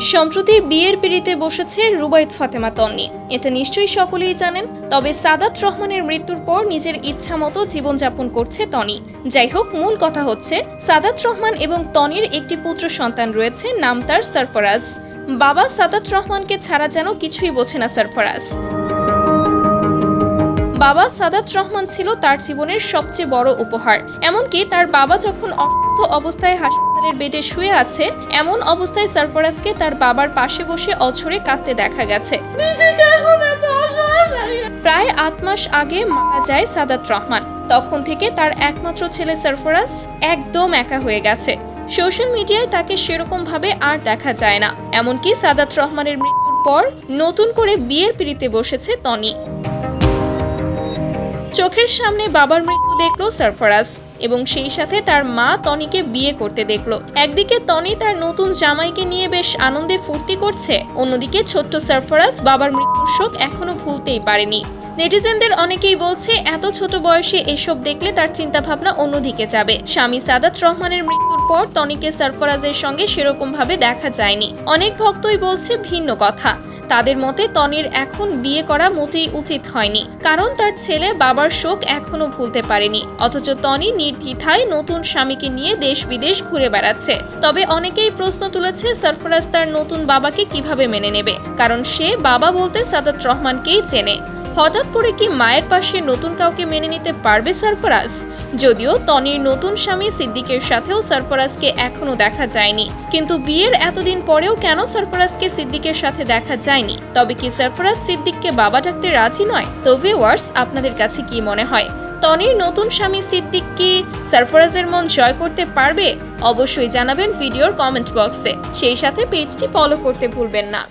সম্প্রতি বিয়ের পিড়িতে বসেছে রুবায়ত ফাতেমা তন্নি। এটা নিশ্চয়ই সকলেই জানেন, তবে সাদাত রহমানের মৃত্যুর পর নিজের ইচ্ছা মতো জীবনযাপন করছে তনি যাই হোক, মূল কথা হচ্ছে, সাদাত রহমান এবং তনির একটি পুত্র সন্তান রয়েছে, নাম তার সরফরাজ। বাবা সাদাত রহমানকে ছাড়া যেন কিছুই বোঝে না সরফরাজ। বাবা সাদাত রহমান ছিল তার জীবনের সবচেয়ে বড় উপহার। এমনকি তার বাবা যখন অসুস্থ অবস্থায় হাসপাতালের বেডে শুয়ে আছে এমন অবস্থায় সরফরাজকে তার বাবার পাশে বসে অছরে কাঁদতে দেখা গেছে। প্রায় আট মাস আগে মারা যায় সাদাত রহমান। তখন থেকে তার একমাত্র ছেলে সরফরাজ একদম একা হয়ে গেছে। সোশ্যাল মিডিয়ায় তাকে সেরকম ভাবে আর দেখা যায় না। এমনকি সাদাত রহমানের মৃত্যুর পর নতুন করে বিয়ের পিড়িতে বসেছে তনি। চোখের সামনে বাবার মৃত্যু দেখল সরফরাজ এবং সেই সাথে তার মা তনিকে বিয়ে করতে দেখল। একদিকে তনি তার নতুন জামাইকে নিয়ে বেশ আনন্দে ফুর্তি করছে, অন্যদিকে ছোট্ট সরফরাজ বাবার মৃত্যুর শোক এখনও ভুলতেই পারেনি। নেটিজেনদের অনেকেই বলছে, এত ছোট বয়সে এসব দেখলে তার চিন্তাভাবনা অন্যদিকে যাবে। স্বামী সাদাত রহমানের মৃত্যুর পর তনিকে সরফরাজের সঙ্গে সেরকম ভাবে দেখা যায়নি। অনেক ভক্তই বলছে, ভিন্ন কথা। তাদের মতে তনির এখন বিয়ে করা মোটেই উচিত হয়নি। কারণ তার ছেলে বাবার শোক এখনও ভুলতে পারেনি। অথচ তনি নির্দ্বিধায় নতুন স্বামীকে নিয়ে দেশ বিদেশ ঘুরে বেড়াচ্ছে। তবে অনেকেই প্রশ্ন তুলেছে সরফরাজ তার নতুন বাবাকে কীভাবে মেনে নেবে। কারণ সে বাবা বলতে সাদাত রহমানকেই চেনে। হঠাৎ করে কি মায়ের পাশে নতুন কাউকে মেনে নিতে পারবে সরফরাজ? যদিও তনির নতুন স্বামী সিদ্দিকের সাথেও সরফরাজকে এখনও দেখা যায়নি। কিন্তু বিয়ের এতদিন পরেও কেন সরফরাজকে সিদ্দিকের সাথে দেখা যায়নি? তবে কি সরফরাজ সিদ্দিককে বাবা ডাকতে রাজি নয়? তো ভিউয়ার্স আপনাদের কাছে কি মনে হয়? তনির নতুন স্বামী সিদ্দিক কি সরফরাজের মন জয় করতে পারবে? অবশ্যই জানাবেন ভিডিওর কমেন্ট বক্সে। সেই সাথে পেজটি ফলো করতে ভুলবেন না।